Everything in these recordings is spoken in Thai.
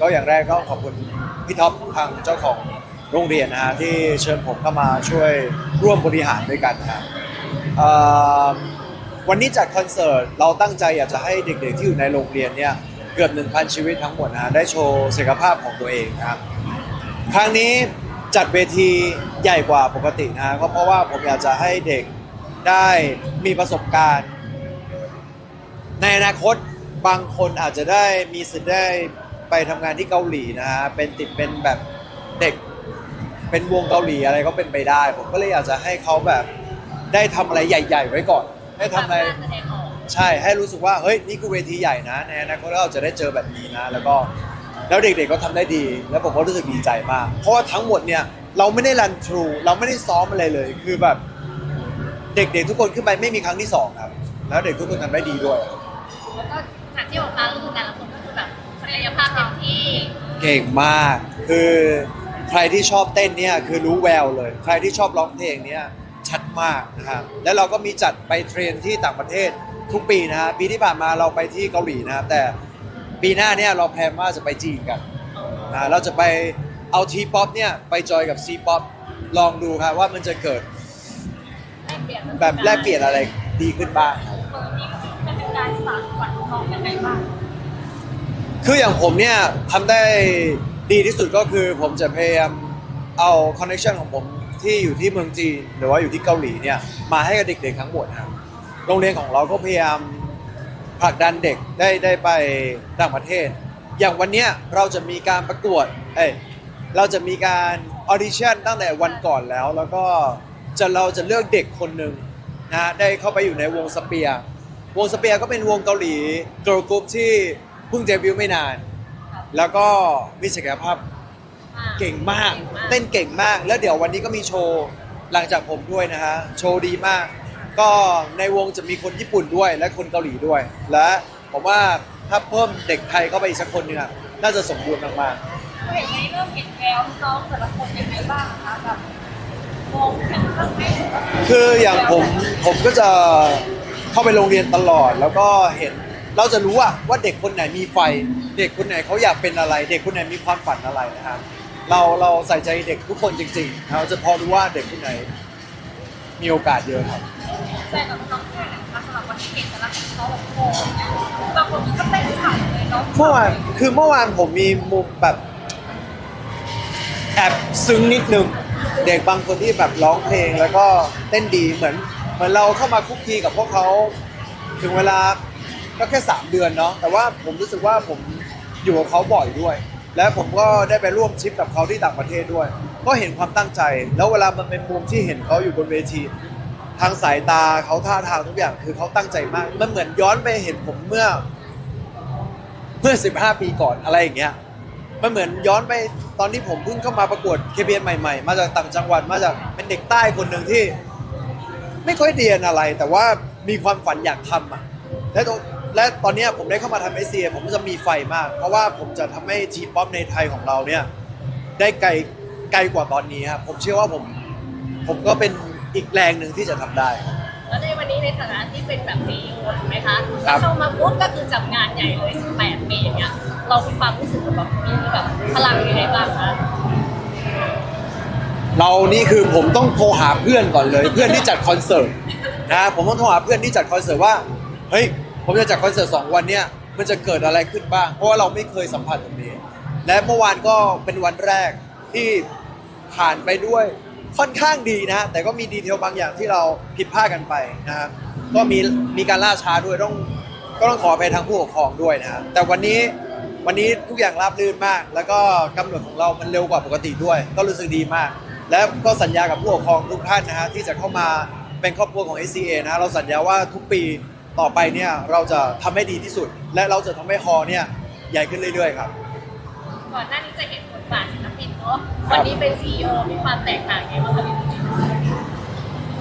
ก็อย่างแรกก็ขอบคุณพี่ท็อปทางเจ้าของโรงเรียนนะฮะที่เชิญผมเข้ามาช่วยร่วมบริหารด้วยกันนะฮะวันนี้จัดคอนเสิร์ตเราตั้งใจอยากจะให้เด็กๆที่อยู่ในโรงเรียนเนี่ยเกือบ 1,000 ชีวิตทั้งหมดนะฮะได้โชว์ศักยภาพของตัวเองนะครับครั้งนี้จัดเวทีใหญ่กว่าปกตินะฮะก็เพราะว่าผมอยากจะให้เด็กได้มีประสบการณ์ ในอนาคตบางคนอาจจะได้มีสิทธิ์ได้ ไปทำงานที่เกาหลีนะฮะเป็นติดเป็นแบบเด็ก เป็นวงเกาหลีอะไรก็เป็นไปได้ ผมก็เลยอยากจะให้เขาแบบได้ทำอะไรใหญ่ ๆ ไว้ก่อน ให้ทำอะไร แสดงออกใช่ให้รู้สึกว่าเฮ้ยนี่คือเวทีใหญ่นะในอนาคตเราจะได้เจอแบบนี้นะ แล้วก็แล้วเด็กๆก็ทำได้ดี แล้วผมก็รู้สึกดีใจมาก เพราะว่าทั้งหมดเนี่ยเราไม่ได้รันทรูเราไม่ได้ซ้อมอะไรเลย คือแบบ เด็กๆทุกคนขึ้นไปไม่มีครั้งที่สองครับ แล้วเด็กทุกคนทำได้ดีด้วย แล้วก็ฉากที่ออกมาก็คือแต่ละคนก็คือแบบ ศักยภาพเต็มที่ เก่งมาก คือใครที่ชอบเต้นเนี่ยคือรู้แววเลย ใครที่ชอบร้องเพลงเนี่ยชัดมากนะครับแล้วเราก็มีจัดไปเทรนที่ต่างประเทศทุกปีนะฮะปีที่ผ่านมาเราไปที่เกาหลีนะครับแต่ปีหน้าเนี่ยเราแพลนว่าจะไปจีนกันนะเราจะไปเอาทีป๊อปเนี่ยไปจอยกับซีป๊อปลองดูครับว่ามันจะเกิดแลกเปลี่ยนแบบแลกเปลี่ยนอะไรดีขึ้นบ้างครับเออนี่ก็คือมันเป็นการสานฝันของน้องยังไงบ้าง คืออย่างผมเนี่ยทำได้ดีที่สุดก็คือผมจะพยายามเอาคอนเน t ชันของผมที่อยู่ที่เมืองจีนหรือว่าอยู่ที่เกาหลีเนี่ยมาให้กับเด็กๆทั้งหมดครับโรงเรียนของเราก็พยายามผลักดันเด็กได้ได้ไปต่างประเทศ อย่างวันเนี้ยเราจะมีการประกวดเอ้ยเราจะมีการออดิชั่นตั้งแต่วันก่อนแล้ว แล้วก็จะเราจะเลือกเด็กคนหนึ่งนะได้เข้าไปอยู่ในวงสเปียร์วงสเปียร์ก็เป็นวงเกาหลีเกิร์ลกรุ๊ปที่ เพิ่งเดบิวต์ไม่นาน แล้วก็มีศักยภาพอ่าเก่งมาก เต้นเก่งมาก แล้วเดี๋ยววันนี้ก็มีโชว์หลังจากผมด้วยนะฮะ โชว์ดีมาก ก็ในวงจะมีคนญี่ปุ่นด้วย และคนเกาหลีด้วย และผมว่าถ้าเพิ่มเด็กไทยเข้าไปอีกสักคนหนึงอะน่าจะสมบูรณ์มากเห็นไหมเริ่มเห็นแววน้องแต่ละคนยังไงบ้างคะแบบมองเห็นบ้างไหมๆคืออย่างผมผมก็จะเข้าไปโรงเรียนตลอด แล้วก็เห็น เราจะรู้อะว่าเด็กคนไหนมีไฟ เด็กคนไหนเขาอยากเป็นอะไร เด็กคนไหนมีความฝันอะไรนะครับ เราเราใส่ใจเด็กทุกคนจริงๆเราจะพอรู้ว่าเด็กคนไหนมีโอกาสเยอะครับแต่กับน้องแค่ไหนคะสำหรับวันที่เห็นแต่ละคนเขาแบบโอ้บางคนก็เต้นขำเลยเนาะเมื่อวานคือเมื่อวานผมมีมุมแบบแอบซึ้งนิดนึงเด็กบางคนที่แบบร้องเพลงแล้วก็เต้นดีเหมือนเหมือนเราเข้ามาคุกคีกับพวกเขาถึงเวลา ก็แค่สามเดือนเนาะแต่ว่าผมรู้สึกว่าผมอยู่กับเขาบ่อยด้วย และผมก็ได้ไปร่วมทริปกับเขาที่ต่างประเทศด้วย ก็เห็นความตั้งใจ แล้วเวลามันเป็นมุมที่เห็นเขาอยู่บนเวที ทางสายตาเขาท่าทางทุกอย่างคือเขาตั้งใจมากมันเหมือนย้อนไปเห็นผมเมื่อ เมื่อ 15 ปีก่อนอะไรอย่างเงี้ยมันเหมือนย้อนไปตอนที่ผมเพิ่งเข้ามาประกวด KPN ใหม่ๆ มาจากต่างจังหวัดมาจากเป็นเด็กใต้คนหนึ่งที่ ไม่ค่อยเรียนอะไร แต่ว่ามีความฝันอยากทำอะและตรง และตอนเนี้ยผมได้เข้ามาทำเอเชียผมจะมีไฟมาก เพราะว่าผมจะทำให้ทีป๊อปในไทยของเราเนี่ยได้ไกลไกลกว่าตอนนี้ครับผมเชื่อว่าผมผมก็เป็นอีกแรงหนึ่งที่จะทำได้แล้วในวันนี้ในฐานะที่เป็นแบบซีอีโอถูกไหมคะครับเข้ามาปุ๊บก็คือจับงานใหญ่เลย 18 ปีอย่างเงี้ย เรามีความรู้สึกแบบมีแบบพลังยังไงบ้างคะเรานี่คือผมต้องโทรหาเพื่อนก่อนเลย เพื่อนที่จัดคอนเสิร์ตนะผมต้องโทรหาเพื่อนที่จัดคอนเสิร์ตว่าเฮ้ย ผมจะจัดคอนเสิร์ตสองวันเนี่ยมันจะเกิดอะไรขึ้นบ้าง เพราะว่าเราไม่เคยสัมผัสตรงนี้ และเมื่อวานก็เป็นวันแรกที่ผ่านไปด้วยค่อนข้างดีนะ แต่ก็มีดีเทลบางอย่างที่เราผิดพลาดกันไปนะครับก็มีมีการล่าช้าด้วยต้องก็ต้องขอไปทางผู้ปกครองด้วยนะแต่วันนี้วันนี้ทุกอย่างราบรื่นมาก แล้วก็กำหนดของเรามันเร็วกว่าปกติด้วย ก็รู้สึกดีมาก และก็สัญญากับผู้ปกครองทุกท่านนะฮะที่จะเข้ามาเป็นครอบครัวของ SCA นะเราสัญญาว่าทุกปี ต่อไปเนี่ยเราจะทำให้ดีที่สุด และเราจะทำให้ฮอลล์เนี่ยใหญ่ขึ้นเรื่อยๆครับ ก่อนหน้านี้จะเห็นบทบาทศิลปินเนาะครัวับนนี้เป็นซีอีโอมีความแตกต่างยังไงบ้างคะพี่ตุ้ย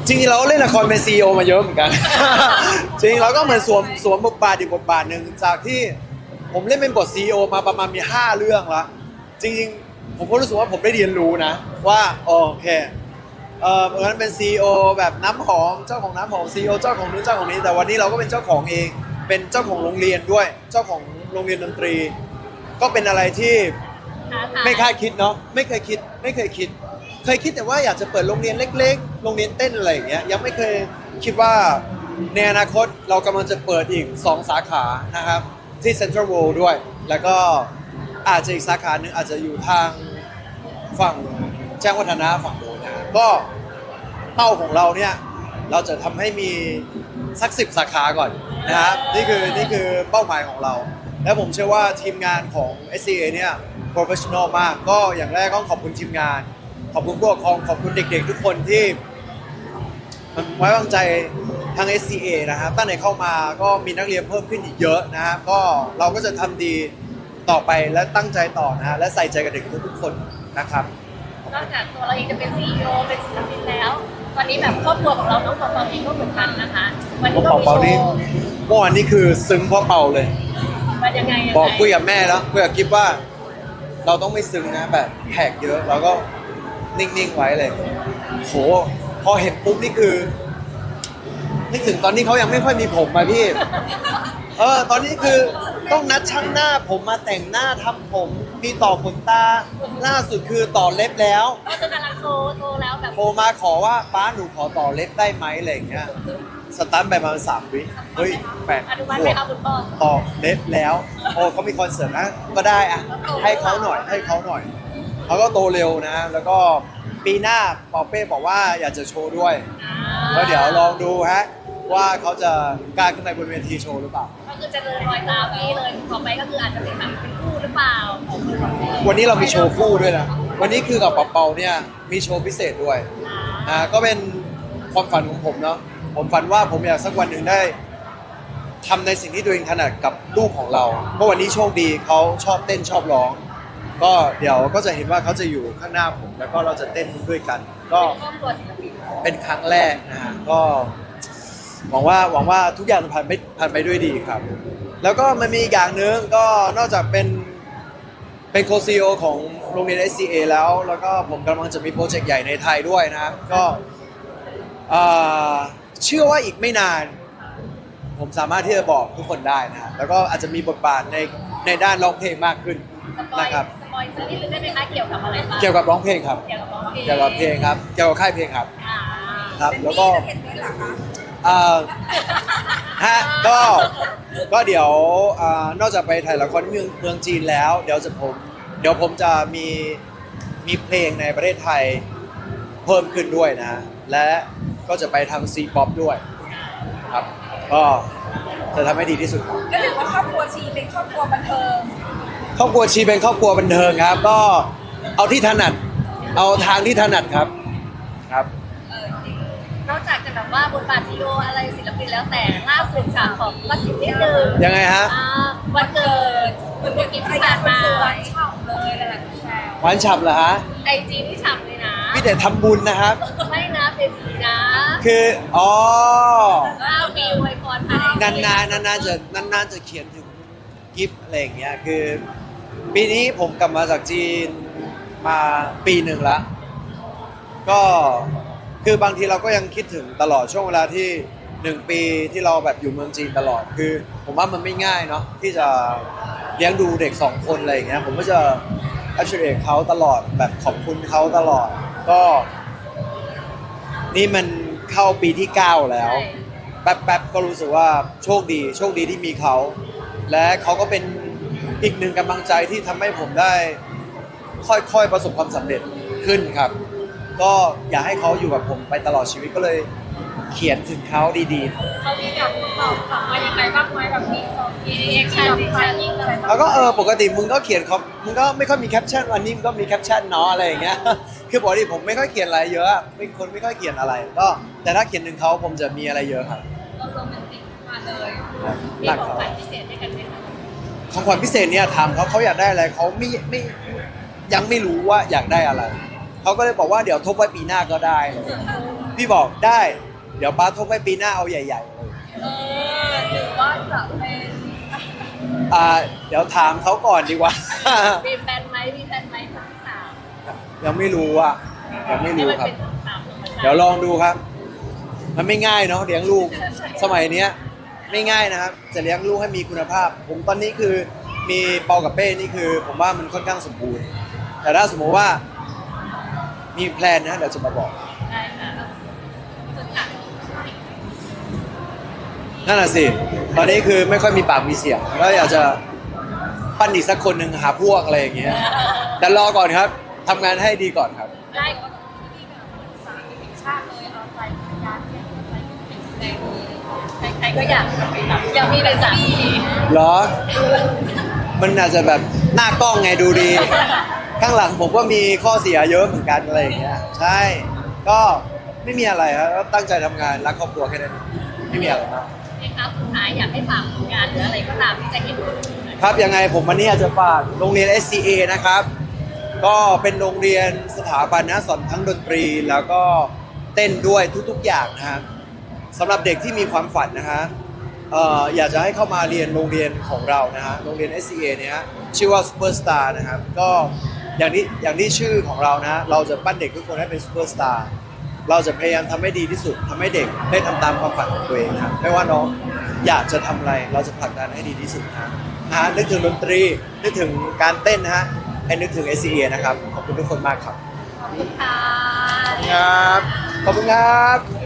จริงๆเราก็เล่นละครเป็นซีอมาเยอะเหมือนกัน จริงๆเราก็เหมือนสวมสวมบทบาทอีกบทบาทหนึ่งจากที่ผมเล่นเป็นบทซีอมาประมาณมี 5 เรื่องละจริงๆ ผมก็รู้สึกว่าผมได้เรียนรู้นะ ว่าโอเค เออเหมือนเป็นซีอแบบน้ำหอมเจ้าของน้ำหอมซีอเจ้าของนู้นเจ้าของนี้ แต่วันนี้เราก็เป็นเจ้าของเอง เป็นเจ้าของโรงเรียนด้วย เจ้าของโรงเรียนดนตรี ก็เป็นอะไรที่ท้าทายไม่คาดคิดเนาะไม่เคยคิดไม่เคยคิด เคยคิดแต่ว่าอยากจะเปิดโรงเรียนเล็ก ๆ โรงเรียนเต้นอะไรอย่างเงี้ยยังไม่เคยคิดว่าในอนาคตเรากำลังจะเปิดอีก 2 สาขานะครับ ที่เซ็นทรัลเวิลด์ด้วย แล้วก็อาจจะอีกสาขาหนึ่งอาจจะอยู่ทางฝั่งแจ้งวัฒนะฝั่งโน้นนะ ก็เป้าของเราเนี่ยเราจะทำให้มีสักสิบสาขาก่อนนะครับนี่คือนี่คือเป้าหมายของเรา และผมเชื่อว่าทีมงานของ SCA เนี่ย professional มากก็อย่างแรกก็ขอบคุณทีมงาน ขอบคุณผู้ปกครองขอบคุณเด็กๆ ทุกคนที่ มันไว้วางใจทาง SCA นะครับตั้งแต่เข้ามาก็มีนักเรียนเพิ่มขึ้นอีกเยอะนะครับก็เราก็จะทำดีต่อไปและตั้งใจต่อนะฮะและใส่ใจกับเด็กทุกๆคนนะครับ นอกจากตัวเราเองจะเป็นซีอีโอเป็นศิลปินแล้ว ตอนนี้แบบครอบครัวของเราน้องปอปอเองก็เหมือนกันนะคะ วันนี้ก็มีโชเป่าๆนี่ว์เมื่อวานนี้คือซึ้งเพราะเป่าเลย มันยังไงยังไงบอกคุยกับแม่แล้วคุยกับกิฟว่า เราต้องไม่ซึ้งนะแบบแขกเยอะเราก็นิ่งๆไว้เลยโหพอเห็นปุ๊บนี่คือนึกถึงตอนนี้เขายังไม่ค่อยมีผมมาพี่ เออ ตอนนี้คือต้องนัดช่างหน้าผมมาแต่งหน้าทำผม มีต่อขนตา ล่าสุดคือต่อเล็บแล้ว ก็คือกำลังโตโตแล้วแบบโทรมาขอว่าป้าหนูขอต่อเล็บได้ไหมอะไรอย่างเงี้ยสตันไปประมาณสามวิเฮ้ยแปดอนุมัติขไหมวบคะคุณพ่อต่อเล็บแล้วโอ้เขามีคอนเสิร์ตนะก็ได้อะให้เขาหน่อยให้เขาหน่อยเขาก็โตเร็วนะ แล้วก็ปีหน้าปอเป้บอกว่าอยากจะโชว์ด้วยแล้วเดี๋ยวลองดูฮะ ว่าเขาจะกล้าขึ้นไปบนเวทีโชว์หรือเปล่า ก็คือจะเดินรอยตามพี่เลยต่อไปก็คืออาจจะเป็นแบบเป็นคู่หรือเปล่าวันนี้เรามีโชว์คู่ด้วยนะ วันนี้คือกับปอเปาเนี่ยมีโชว์พิเศษด้วยอ่าก็เป็นความฝันของผมเนาะผมฝันว่าผมอยากสักวันหนึ่งได้ทำในสิ่งที่ตัวเองถนัดกับลูกของเราเพราะวันนี้โชคดีเขาชอบเต้นชอบร้อง ก็เดี๋ยวก็จะเห็นว่าเขาจะอยู่ข้างหน้าผม แล้วก็เราจะเต้นด้วยกัน ก็เป็นครอบครัวศิลปินเป็นครั้งแรกนะฮะก็ หวังว่าหวังว่าทุกอย่างผ่านไปผ่านไปด้วยดีครับ แล้วก็มันมีอีกอย่างหนึ่งก็นอกจากเป็นเป็นโคซีโอของโรงเรียน SCA แล้ว แล้วก็ผมกำลังจะมีโปรเจกต์ใหญ่ในไทยด้วยนะครับก็เอ่อเชื่อว่าอีกไม่นาน ผมสามารถที่จะบอกทุกคนได้นะฮะแล้วก็อาจจะมีบทบาทในในด้านร้องเพลงมากขึ้นสปอยนะครับสปอยสักนิดนึงได้ไหมคะเกี่ยวกับอะไรบ้างเกี่ยวกับร้องเพลงครับ เกี่ยวกับร้องเพลงเกี่ยวกับเพลงครับ เกี่ยวกับค่ายเพลงครับอ่าครับ แล้วก็เห็นไหมล่ะคะ เอ่อฮะก็ก็เดี๋ยวอ่านอกจากไปถ่ายละครที่เมืองเมืองจีนแล้ว เดี๋ยวจะผมเดี๋ยวผมจะมีมีเพลงในประเทศไทยเพิ่มขึ้นด้วยนะ และก็จะไปทางซีป๊อปด้วยครับก็จะทำให้ดีที่สุดครับ ก็ถือว่าครอบครัวชีเป็นครอบครัวบันเทิงครอบครัวชีเป็นครอบครัวบันเทิงครับ ก็เอาที่ถนัด เอาทางที่ถนัดครับครับ แบบว่าบทบาทซีโออะไรศิลปินแล้วแต่ล่าสุดค่ะของกสิบนิดนึงยังไงฮะอ่าวันเกิดคุณเมื่อกี้ใครที่อยาผ่ากนเป็นมาสวนช่องเลยหลายๆแชร์หวานฉับเหรอฮะไอจีที่ฉ่ำเลยนะพี่แต่ทำบุญนะครับ ไม่นะเป็นดีนะคืออ๋อเก้าปีอวยพรผ่านนานๆนานๆจะนานๆจะเขียนถึงกิฟต์อะไรอย่างเงี้ยคือ ปีนี้ผมกลับมาจากจีนมาปีหนึ่งละก็ คือบางทีเราก็ยังคิดถึงตลอดช่วงเวลาที่หนึ่งปีที่เราแบบอยู่เมืองจีนตลอด คือ ผมว่ามันไม่ง่ายเนาะที่จะเลี้ยงดูเด็กสองคนอะไรอย่างเงี้ยผมก็จะ appreciate เขาตลอดแบบขอบคุณเขาตลอด ก็ นี่มันเข้าปีที่ 9 แล้ว แป๊บๆก็รู้สึกว่าโชคดี โชคดีที่มีเขา และเขาก็เป็นอีกหนึ่งกำลังใจที่ทำให้ผมได้ ค่อยๆประสบความสำเร็จขึ้นครับ ก็อยากให้เขาอยู่กับผมไปตลอดชีวิตก็เลยเขียนถึงเขาดีเขามีแบบตอบกลับมายังไงบ้างไหมแบบมีสองมีเอ็กชั่นมีแชร์ลิงก์อะไรๆบ้างแล้วก็เออปกติมึงก็เขียนเขามึงก็ไม่ค่อยมีแคปชั่นวันนี้มึงก็มีแคปชั่นเนาะอะไรอย่างเงี้ย คือปกติผมไม่ค่อยเขียนอะไรเยอะเป็นคนไม่ค่อยเขียนอะไร ก็แต่ถ้าเขียนถึงเขาผมจะมีอะไรเยอะครับก็โรแมนติกมาเลยมีรักของเขาขวัญพิเศษให้กันไหมคะของขวัญพิเศษเนี่ยถามเขาเขาอยากได้อะไรเขาไม่ไม่ยังไม่รู้ว่าอยากได้อะไร เขาก็เลยบอกว่าเดี๋ยวทบไว้ปีหน้าก็ได้พี่บอกได้ เดี๋ยวป้าทบไว้ปีหน้าเอาใหญ่ๆเลยเออหรือว่าจะเป็นอ่าเดี๋ยวถามเขาก่อนดีกว่า มีแฟนไหมมีแฟนไหมคนที่สามยังไม่รู้อะยังไม่ให้รู้มันครับเป็นตามธรรมชาติเดี๋ยวลองดูครับ มันไม่ง่ายเนาะเลี้ยงลูก สมัยเนี้ย ไม่ง่ายนะครับ จะเลี้ยงลูกให้มีคุณภาพ ผมตอนนี้คือมีเปากับเป้นี่คือ ผมว่ามันค่อนข้างสมบูรณ์ แต่ถ้าสมมติว่า มีแพลนนะเดี๋ยวจะมาบอกได้ค่ะสุดค่ะนั่นน่ะสิ ตอนนี้คือไม่ค่อยมีปากมีเสียงแล้วอยากจะปั้นอีกสักคนหนึ่งหาพวกอะไรอย่างเงี้ย แต่รอก่อนครับทำงานให้ดีก่อนครับ ได้ก็ที่แบบสายแห่งชาติเลยเอาใจพยานเนี่ยเอาใจแข็งแรงเลยใครๆก็อยากไปทำอยากมีเป็นสามีเหรอ มันอาจจะแบบหน้ากล้องไงดูดี ข้างหลังผมก็มีข้อเสียเยอะเหมือนกันอะไรอย่างเงี้ยใช่ ก็ไม่มีอะไรครับก็ตั้งใจทำงานรักครอบครัวแค่นั้นเองไม่มีอะไรมาก นะครับสุดท้ายอยากให้ฝากผลงานหรืออะไรก็ตามที่จะเห็นครับยังไงผมวันนี้อาจจะฝากโรงเรียน SCA นะครับ ก็เป็นโรงเรียนสถาบันนะสอนทั้งดนตรีแล้วก็เต้นด้วยทุกๆอย่างนะครับสำหรับเด็กที่มีความฝันนะฮะเอ่ออยากจะให้เข้ามาเรียนโรงเรียนของเรานะฮะโรงเรียน SCA เนี่ยฮะชื่อว่า Superstar นะครับก็ อย่างที่อย่างที่ชื่อของเรานะฮะเราจะปั้นเด็กทุกคนให้เป็น Superstar เราจะพยายามทำให้ดีที่สุดทำให้เด็กได้ทำตามความฝันของตัวเองครับไม่ว่าน้องอยากจะทำอะไรเราจะผลักดันให้ดีที่สุดนะฮะนะฮะนึกถึงดนตรีนึกถึงการเต้นนะฮะให้นึกถึง SCA นะครับขอบคุณทุกคนมากครับขอบคุณค่ะครับขอบคุณครับ